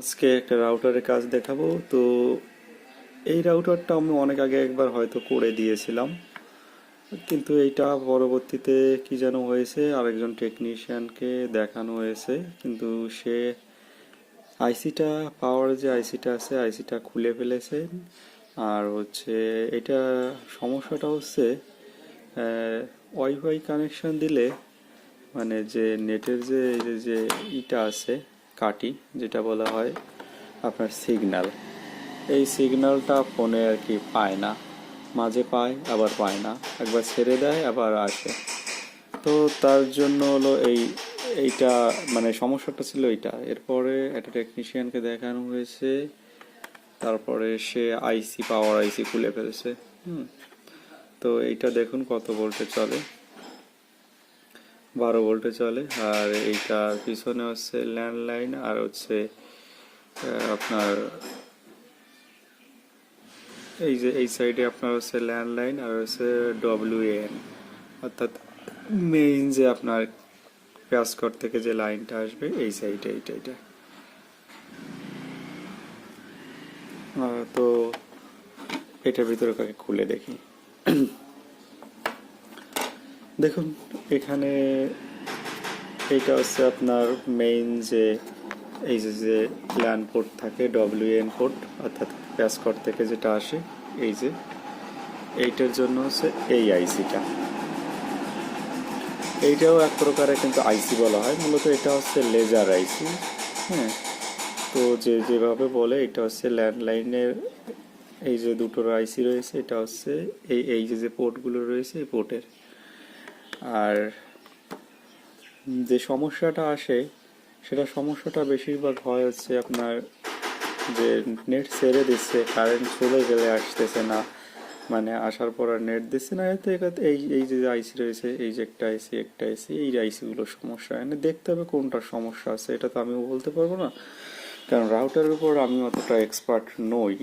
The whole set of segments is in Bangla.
আজকে একটা রাউটারের কাজ দেখাবো। তো এই রাউটারটা আমি অনেক আগে একবার হয়তো করে দিয়েছিলাম। কিন্তু এইটা পরবর্তীতে কি যেন হয়েছে, আরেকজন টেকনিশিয়ানকে দেখানো হয়েছে। কিন্তু সে আইসিটা পাওয়ার যে আইসিটা আছে আইসিটা খুলে ফেলেছে। আর হচ্ছে এটা সমস্যাটা হচ্ছে ওয়াইফাই কানেকশন দিলে মানে যে নেটের যে যে ইটা আছে কাটি যেটা বলা হয় আপনার সিগন্যাল এই সিগন্যালটা ফোনে আর কি পায় না। মাঝে পায়, আবার পায় না। একবার ছেড়ে দেয়, আবার আসে। তো তার জন্য হলো এই, এইটা মানে সমস্যাটা ছিল এইটা। এরপরে একটা টেকনিশিয়ানকে দেখানো হয়েছে। তারপরে সে আইসি পাওয়ার আইসি খুলে ফেলেছে। হুম। তো এইটা দেখুন কত ভোল্টে চলে। বারো ভোল্টে চলে। আর এইটার পিছনে হচ্ছে ল্যান্ডলাইন, আর হচ্ছে আপনার এই যে, এই সাইডে আপনার হচ্ছে ল্যান্ডলাইন, আর হচ্ছে ডব্লিউ এন অর্থাৎ মেইন যে আপনার প্যাসকট থেকে যে লাইনটা আসবে, এই সাইডে এইটা এইটা। তো এটার ভিতরে কাকে খুলে দেখি? দেখুন, এখানে এটা হচ্ছে আপনার মেইন যে, এই যে যে ল্যান্ড পোর্ট থাকে ডব্লিউ এন পোর্ট অর্থাৎ প্যাসকট থেকে যেটা আসে, এই যে, এইটার জন্য হচ্ছে এই আইসিটা এইটাও এক প্রকারে কিন্তু আইসি বলা হয়, মূলত এটা হচ্ছে লেজার আইসি হ্যাঁ? তো যে, যেভাবে বলে, এটা হচ্ছে ল্যান্ডলাইনের এই যে দুটো আইসি রয়েছে, এটা হচ্ছে এই এই যে যে পোর্টগুলো রয়েছে, এই পোর্টের আর যে সমস্যাটা আসে, সেটা সমস্যাটা বেশিরভাগ হয় হচ্ছে আপনার যে নেট ছেড়ে দিচ্ছে কারেন্ট চলে গেলে আসতেছে না মানে আসার পর আর নেট দিচ্ছে না। এতে এই এই যে আইসি রয়েছে, এই যে একটা আইসি একটা আইসি এই আইসিগুলোর সমস্যা এনে দেখতে হবে কোনটার সমস্যা আছে, এটা তো আমিও বলতে পারব না। কারণ রাউটারের উপর আমি অতটা এক্সপার্ট নই,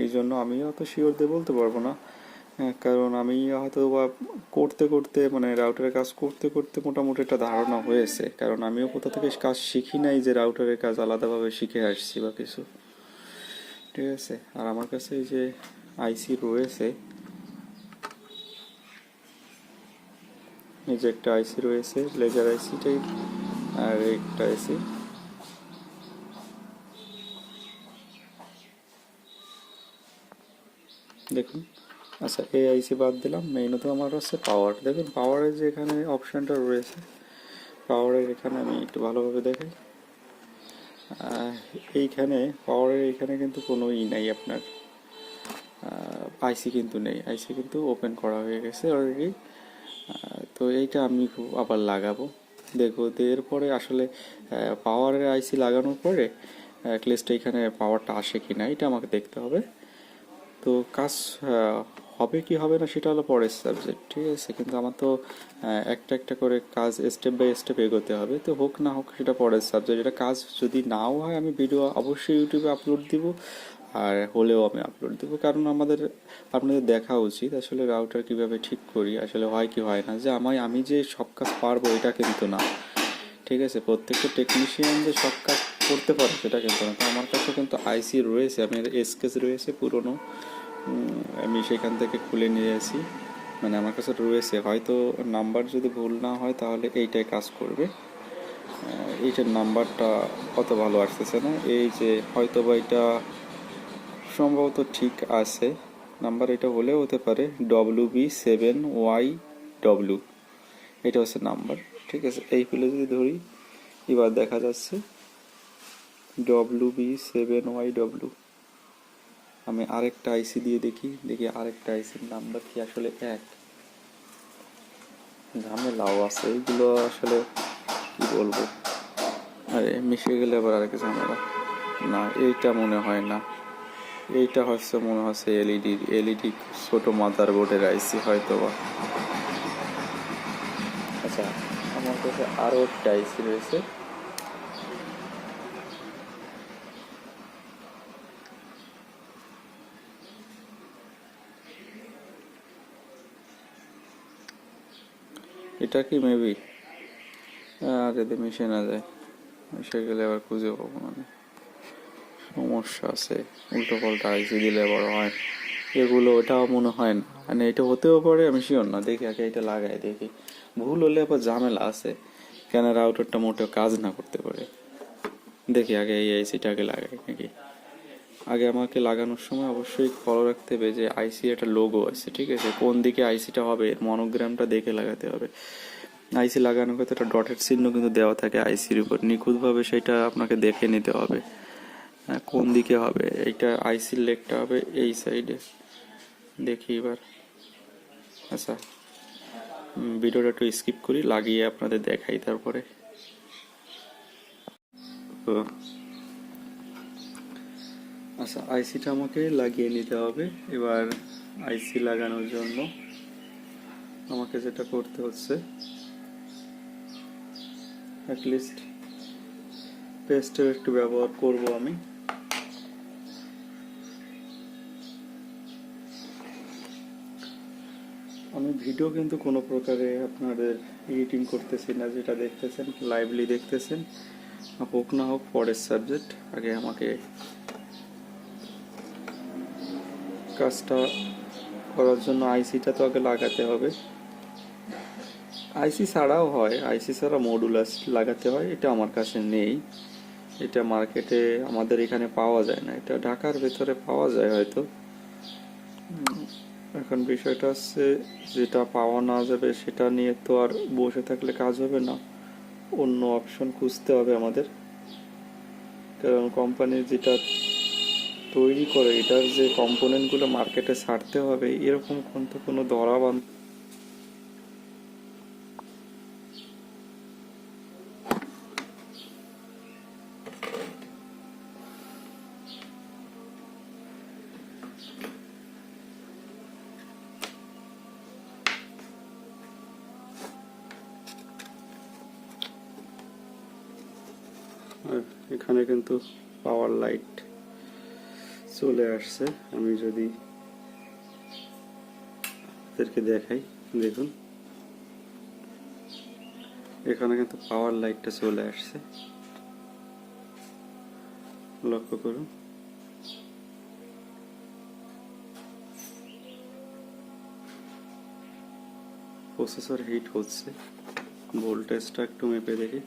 এই জন্য আমি অত শিওর দিয়ে বলতে পারব না। কারণ আমি হয়তো বা করতে করতে মানে রাউটারের কাজ করতে করতে মোটামুটি একটা ধারণা হয়েছে। কারণ আমিও কোথা থেকে কাজ শিখি নাই যে রাউটারের কাজ আলাদাভাবে শিখে আসছি বা কিছু। ঠিক আছে? আর আমার কাছে এই যে আইসি রয়েছে। এই যে একটা আইসি রয়েছে লেজার আইসি টাইপ আর একটা আইসি দেখুন। আচ্ছা এই আইসি বাদ দিলাম। মেইনত আমার হচ্ছে পাওয়ার দেখুন পাওয়ারের যে এখানে অপশানটা রয়েছে পাওয়ারের এখানে আমি একটু ভালোভাবে দেখাই। এইখানে পাওয়ারের এখানে কিন্তু কোনো ই নাই আপনার। আইসি কিন্তু নেই। আইসি কিন্তু ওপেন করা হয়ে গেছে অলরেডি তো এইটা আমি আবার লাগাবো। দেখব তো এরপরে আসলে পাওয়ারের আইসি লাগানোর পরে অ্যাটলিস্ট এখানে পাওয়ারটা আসে কি না এটা আমাকে দেখতে হবে। তো কাজ হবে কি হবে না সেটা হলো পরের সাবজেক্ট ঠিক আছে? কিন্তু আমার তো একটা একটা করে কাজ স্টেপ বাই স্টেপ এগোতে হবে। তো হোক না হোক, সেটা পরের সাবজেক্ট এটা কাজ যদি নাও হয়, আমি ভিডিও অবশ্যই ইউটিউবে আপলোড দিব, আর হলেও আমি আপলোড দেবো। কারণ আমাদের, আপনাদের দেখা উচিত আসলে রাউটার কীভাবে ঠিক করি, আসলে হয় কি হয় না। যে আমায়, আমি যে সব কাজ পারব, এটা কিন্তু না। ঠিক আছে? প্রত্যেকটা টেকনিশিয়ান যে সব কাজ করতে পারে, সেটা কিন্তু না। তো আমার কাছে কিন্তু আইসি রয়েছে, আমি এসকেস রয়েছে পুরনো। আমি সেখান থেকে খুলে নিয়ে আসি। মানে আমার কাছে রয়েছে। হয়তো নাম্বার যদি ভুল না হয়, তাহলে এইটাই কাজ করবে। এইটার নাম্বারটা অত ভালো আসতেছে না। এই যে হয়তো বা এটা সম্ভবত ঠিক আছে। নাম্বার এটা হলেও হতে পারে W B seven Y W এটা হচ্ছে নাম্বার। ঠিক আছে? এই ফিলে যদি ধরি, এবার দেখা যাচ্ছে W B seven Y W আমি আরেকটা আইসি দিয়ে দেখি দেখি আরেকটা আইসির নাম্বার কি আসলে এক। ঝামেলাও আছে এইগুলো আসলে কি বলব? আরে, মিশে গেলে আবার আরেক ঝামেলা। না, এইটা মনে হয় না। এইটা হচ্ছে, মনে হচ্ছে এলইডি এলইডি ছোট মাদার বোর্ডের আইসি হয়তো বা আচ্ছা আমার কাছে আরও একটা আইসি রয়েছে। এটা কি মেবি আর যদি মিশে না যায়, মিশে গেলে আবার খুঁজে পাবো না সমস্যা আছে, উল্টো পাল্টা আইসি দিলে বড় হয়। এগুলো ওটাও মনে হয় না। মানে এটা হতেও পারে, আমি শিওর না। দেখি, আগে এটা লাগাই, দেখি। ভুল হলে আবার ঝামেলা আছে। কেন রাউটারটা মোটেও কাজ না করতে পারে। দেখি, আগে এই আইসিটা আগে লাগাই নাকি? আগে আমাকে লাগানোর সময় অবশ্যই ফলো রাখতে হবে যে আইসি একটা লোগো আছে ঠিক আছে? কোন দিকে আইসিটা হবে এর মনোগ্রামটা দেখে লাগাতে হবে। আইসি লাগানোর ক্ষেত্রে একটা ডটের চিহ্ন কিন্তু দেওয়া থাকে আইসির উপর। নিখুঁতভাবে সেটা আপনাকে দেখে নিতে হবে। হ্যাঁ, কোন দিকে হবে? এইটা আইসির লেগটা হবে এই সাইডে দেখি এবার। আচ্ছা। ভিডিওটা একটু স্কিপ করি লাগিয়ে আপনাদের দেখাই তারপরে। তো আচ্ছা আইসিটা আমাকে লাগিয়ে নিতে হবে। এবার আইসি লাগানোর জন্য আমাকে যেটা করতে হচ্ছে অ্যাটলিস্ট পেস্টের একটু ব্যবহার করব আমি। আমি ভিডিও কিন্তু কোনো প্রকারে আপনাদের এডিটিং করতেছি না, যেটা দেখতেছেন লাইভলি দেখতেছেন। হোক না হোক, পরের সাবজেক্ট আগে আমাকে কাজটা করার জন্য আইসিটা তো আগে লাগাতে হবে। আইসি ছাড়াও হয়, আইসি ছাড়া মডুলাস লাগাতে হয়, এটা আমার কাছে নেই। এটা মার্কেটে আমাদের এখানে পাওয়া যায় না, এটা ঢাকার ভেতরে পাওয়া যায় হয়তো। এখন বিষয়টা হচ্ছে যেটা পাওয়া না যাবে সেটা নিয়ে তো আর বসে থাকলে কাজ হবে না। অন্য অপশন খুঁজতে হবে আমাদের। কারণ কোম্পানির যেটা তৈরি করে, এটার যে কম্পোনেন্টগুলো মার্কেটে ছাড়তে হবে, এরকম কিন্তু কোনো ধরা এখানে কিন্তু পাওয়ার লাইট চলে আসছে। আমি যদি আপনাদেরকে দেখাই, দেখুন। এখানে কিন্তু পাওয়ার লাইটটা চলে আসছে। লক্ষ্য করুন। প্রসেসর হিট হচ্ছে। ভোল্টেজটা একটু মেপে দেখি।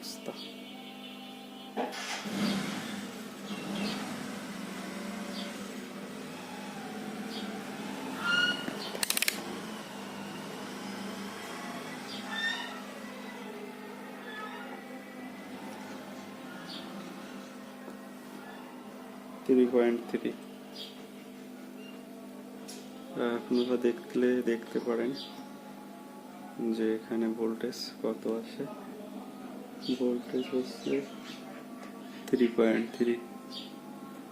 অবস্থা পয়েন্ট থ্রি আপনারা দেখলে দেখতে পারেন যে এখানে ভোল্টেজ কত আসে। ভোল্টেজ হচ্ছে? থ্রি পয়েন্ট থ্রি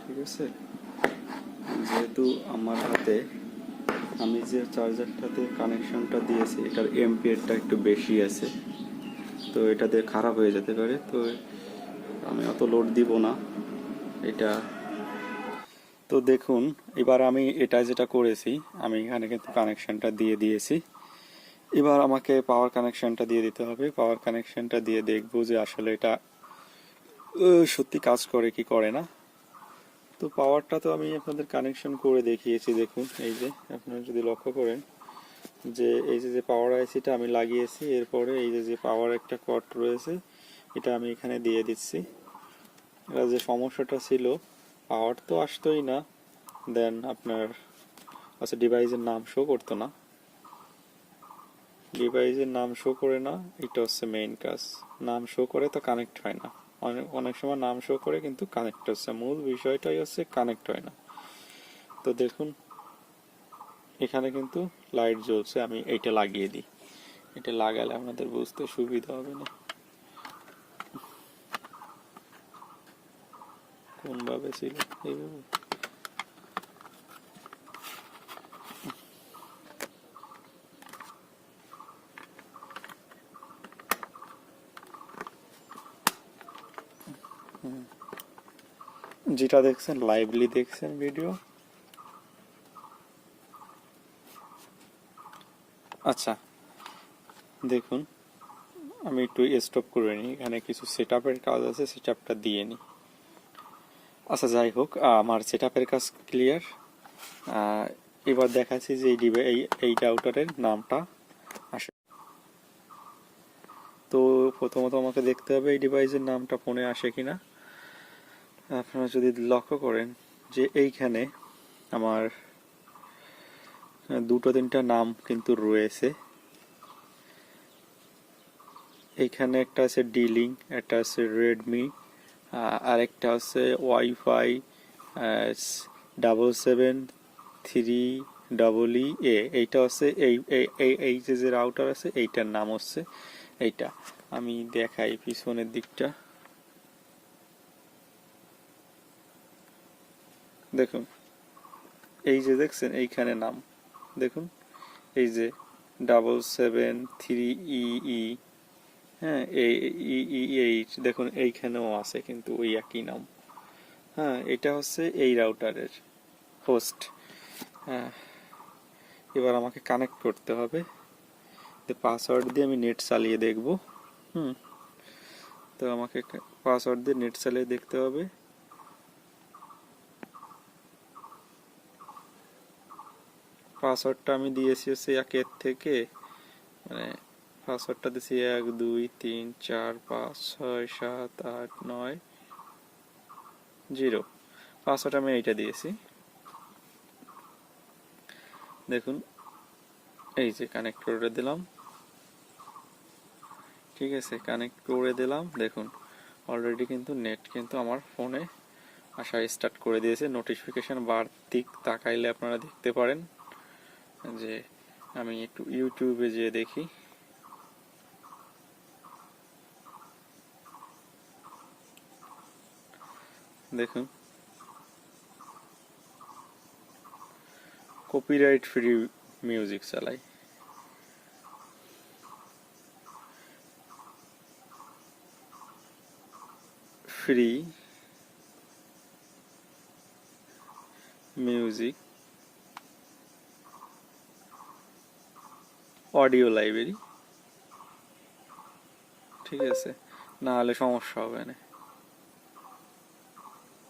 ঠিক আছে? যেহেতু আমার হাতে আমি যে চার্জারটাতে কানেকশনটা দিয়েছি এটার এমপিয়ারটা একটু বেশি আছে। তো এটাতে খারাপ হয়ে যেতে পারে তো আমি অত লোড দিব না। এটা তো দেখুন এবার আমি এটা যেটা করেছি আমি এখানে কিন্তু কানেকশনটা দিয়ে দিয়েছি। এবার আমাকে পাওয়ার কানেকশনটা দিয়ে দিতে হবে। পাওয়ার কানেকশনটা দিয়ে দেখব যে আসলে এটা সত্যি কাজ করে কি করে না। তো পাওয়ারটা তো আমি আপনাদের কানেকশন করে দেখিয়েছি, দেখুন, এই যে, আপনারা যদি লক্ষ্য করেন যে, এই যে যে পাওয়ার আইসিটা আমি লাগিয়েছি, এরপরে এই যে যে পাওয়ার একটা কট রয়েছে, এটা আমি এখানে দিয়ে দিচ্ছি। এটা যে সমস্যাটা ছিল পাওয়ার তো আসতোই না দেন আপনার আচ্ছা ডিভাইসের নাম শো করতো না। ডিভাইসের নাম শো করে না, এটা হচ্ছে মেইন কাজ। নাম শো করে তো কানেক্ট হয় না। অনেক অনেক সময় নাম শো করে কিন্তু কানেক্ট হচ্ছে। মূল বিষয়টাই হচ্ছে কানেক্ট হয় না। তো দেখুন, এখানে কিন্তু লাইট জ্বলছে, আমি এইটা লাগিয়ে দিই। এটা লাগালে আপনাদের বুঝতে সুবিধা হবে না। কোনভাবে ছিল? এইভাবে? যেটা দেখছেন লাইভলি দেখছেন ভিডিও আচ্ছা দেখুন, আমি একটু স্টপ করে নিই। এখানে কিছু সেট কাজ আছে সেট আপটা দিয়ে নিই। আচ্ছা যাই হোক আমার সেট আপের কাজ ক্লিয়ার এবার দেখাচ্ছি যে এই এই রাউটারের নামটা। আসে তো প্রথমত আমাকে দেখতে হবে এই ডিভাইসের নামটা ফোনে আসে কিনা। আপনারা যদি লক্ষ্য করেন যে এইখানে আমার দুটো তিনটা নাম কিন্তু রয়েছে। এইখানে একটা আছে ডিলিং একটা আছে রেডমি আরেকটা আছে WiFi double seven three double E A এইটা হচ্ছে এই এই যে যে রাউটার আছে, এইটার নাম হচ্ছে এইটা। আমি দেখাই পিছনের দিকটা। দেখুন। এই যে দেখছেন, এইখানে নাম। দেখুন, এই যে ডাবল সেভেন থ্রি ই হ্যাঁ এই ই এইট দেখুন, এইখানেও আছে কিন্তু ওই একই নাম। হ্যাঁ এটা হচ্ছে এই রাউটারের হোস্ট হ্যাঁ এবার আমাকে কানেক্ট করতে হবে। পাসওয়ার্ড দিয়ে আমি নেট চালিয়ে দেখব। হুম, তো আমাকে পাসওয়ার্ড দিয়ে নেট চালিয়ে দেখতে হবে। পাসওয়ার্ডটা আমি দিয়েছি হচ্ছে একের থেকে মানে পাসওয়ার্ডটা দিয়েছি এক, দুই, তিন, চার, পাঁচ, ছয়, সাত, আট, নয়, জিরো। পাসওয়ার্ড আমি এইটা দিয়েছি। দেখুন, এই যে কানেক্ট করে দিলাম। ঠিক আছে কানেক্ট করে দিলাম। দেখুন অলরেডি কিন্তু নেট কিন্তু আমার ফোনে আসা স্টার্ট করে দিয়েছে। নোটিফিকেশান দিক তাকাইলে আপনারা দেখতে পারেন। যে আমি একটু ইউটিউবে যেয়ে দেখি। দেখুন। কপিরাইট ফ্রি মিউজিক চালাই। Free music audio library. ঠিক আছে, না হলে সমস্যা হবে না।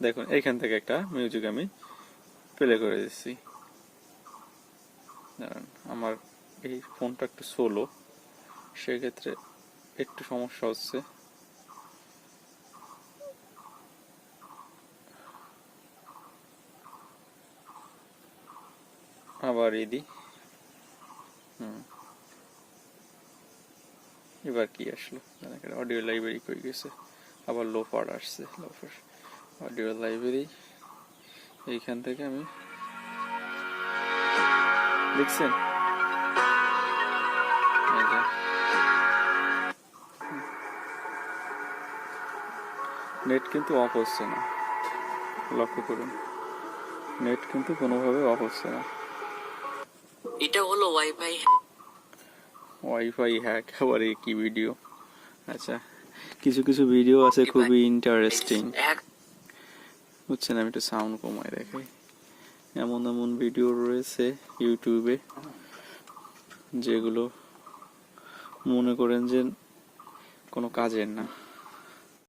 দেখুন এইখান থেকে একটা মিউজিক আমি প্লে করে দিচ্ছি। দাঁড়ান, আমার এই ফোনটা একটু সোলো সেক্ষেত্রে একটু সমস্যা হচ্ছে। আবার ইদি হুম। এবার কি আসলো? অডিও লাইব্রেরি কই গেছে? আবার লোফার আসছে লোফার অডিও লাইব্রেরি এইখান থেকে আমি দেখছেন? নেট কিন্তু অফ হচ্ছে না। লক্ষ্য করুন। নেট কিন্তু কোনোভাবে অফ হচ্ছে না। এটা হলো ওয়াইফাই ওয়াইফাই হ্যাক আবার কি ভিডিও আচ্ছা কিছু কিছু ভিডিও আছে খুবই ইন্টারেস্টিং বুঝছেন আমি একটু সাউন্ড কমায় দেখাই। এমন এমন ভিডিও রয়েছে ইউটিউবে যেগুলো মনে করেন যে কোনো কাজের না।